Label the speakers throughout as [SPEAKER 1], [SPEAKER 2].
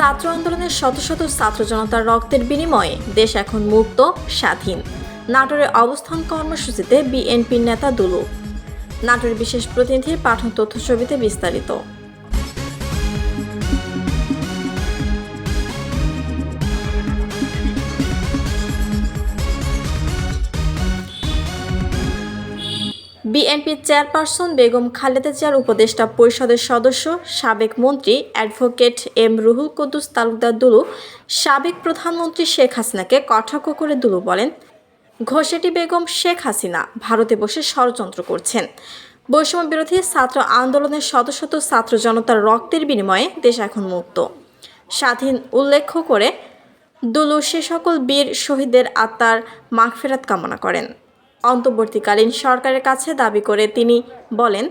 [SPEAKER 1] ছাত্র আন্দোলনের শত শত ছাত্র জনতার রক্তের বিনিময়ে দেশ এখন মুক্ত, স্বাধীন। নাটোরে অবস্থান কর্মসূচিতে বিএনপির নেতা দুলু। নাটোরের বিশেষ প্রতিনিধির পাঠন তথ্য ছবিতে বিস্তারিত। বিএনপির চেয়ারপারসন বেগম খালেদা জিয়ার উপদেষ্টা পরিষদের সদস্য, সাবেক মন্ত্রী অ্যাডভোকেট এম রুহুল কুদ্দুস তালুকদার দুলু, সাবেক প্রধানমন্ত্রী শেখ হাসিনাকে কটাক্ষ করে দুলু বলেন, ঘোষেটি বেগম শেখ হাসিনা, ভারতে বসে ষড়যন্ত্র করছেন। বৈষম্য বিরোধী ছাত্র আন্দোলনের শত শত ছাত্র জনতার রক্তের বিনিময়ে দেশ এখন মুক্ত। স্বাধীন উল্লেখ করে, দুলু সে সকল বীর শহীদদের আত্মার মাগফেরাত কামনা করেন। অন্তর্বর্তীকালীন সরকারের কাছে দাবি করে তিনি বলেন,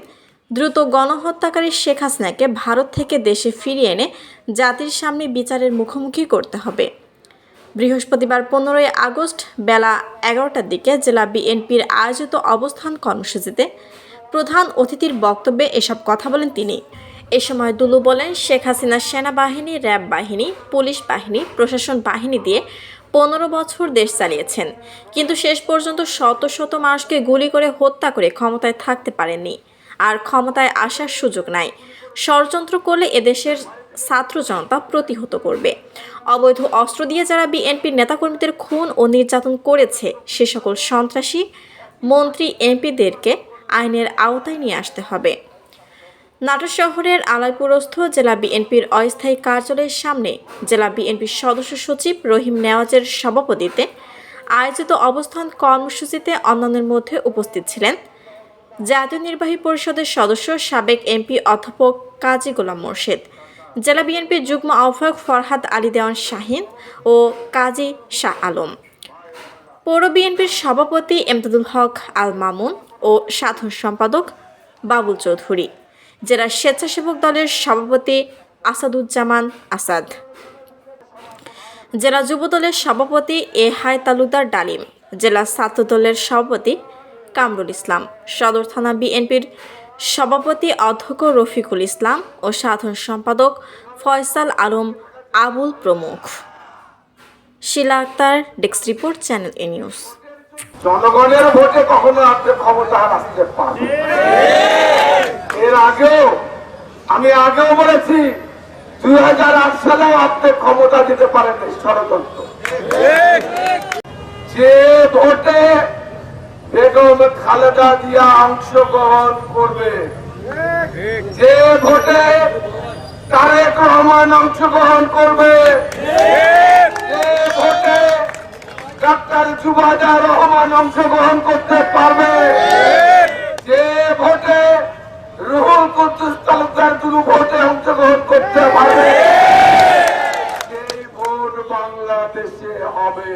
[SPEAKER 1] দ্রুত গণহত্যাকারী শেখ হাসিনাকে ভারত থেকে দেশে ফিরিয়ে এনে জাতির সামনে বিচারের মুখোমুখি করতে হবে। বৃহস্পতিবার পনেরোই আগস্ট বেলা এগারোটার দিকে জেলা বিএনপির আয়োজিত অবস্থান কর্মসূচিতে প্রধান অতিথির বক্তব্যে এসব কথা বলেন তিনি। এ সময় দুলু বলেন, শেখ হাসিনা সেনাবাহিনী, র্যাব বাহিনী, পুলিশ বাহিনী, প্রশাসন বাহিনী দিয়ে পনেরো বছর দেশ চালিয়েছেন। কিন্তু শেষ পর্যন্ত শত শত মানুষকে গুলি করে হত্যা করে ক্ষমতায় থাকতে পারেননি। আর ক্ষমতায় আসার সুযোগ নাই। ষড়যন্ত্র করলে এদেশের ছাত্র জনতা প্রতিহত করবে। অবৈধ অস্ত্র দিয়ে যারা বিএনপির নেতাকর্মীদের খুন ও নির্যাতন করেছে, সে সকল সন্ত্রাসী মন্ত্রী এমপিদেরকে আইনের আওতায় নিয়ে আসতে হবে। নাটোর শহরের আলাইপুরস্থ জেলা বিএনপির অস্থায়ী কার্যালয়ের সামনে জেলা বিএনপির সদস্য সচিব রহিম নেওয়াজের সভাপতিতে আয়োজিত অবস্থান কর্মসূচিতে অন্যান্যের মধ্যে উপস্থিত ছিলেন জাতীয় নির্বাহী পরিষদের সদস্য সাবেক এমপি অধ্যাপক কাজী গোলাম মোর্শেদ, জেলা বিএনপির যুগ্ম আহ্বায়ক ফরহাদ আলী দেওয়ান শাহিন ও কাজী শাহ আলম। পৌর বিএনপির সভাপতি এমদাদুল হক আল মামুন ও সাধারণ সম্পাদক বাবুল চৌধুরী। জেলা স্বেচ্ছাসেবক দলের সভাপতি আসাদুজ্জামান আসাদ। জেলা যুব দলের সভাপতি এ তালুকদার ডালিম। জেলা ছাত্র দলের সভাপতি কামরুল ইসলাম। সদর থানা বিএনপির সভাপতি অধ্যক্ষ রফিকুল ইসলাম ও সাধারণ সম্পাদক ফয়সাল আলম আবুল প্রমুখ। Shila Akter, desk report, channel A news.
[SPEAKER 2] জনগণের ভোটে কখনো আপনি ক্ষমতা আসতে পারেন এর আগেও, আমি আগেও বলেছি, দুই হাজার আট সালেও আপনি ক্ষমতা দিতে পারেন ষড়যন্ত্র। যে ভোটে বেগম খালেদা জিয়া অংশগ্রহণ করবে, যে ভোটে তারেক রহমান অংশগ্রহণ করবে, যে ভোটে ডাক্তার জুবাদা রহমান অংশগ্রহণ করতে পারবে মঞ্জুর তালুকদার দুটো ভোটে অংশগ্রহণ করতে পারবে। সেই ভোট বাংলাদেশে হবে।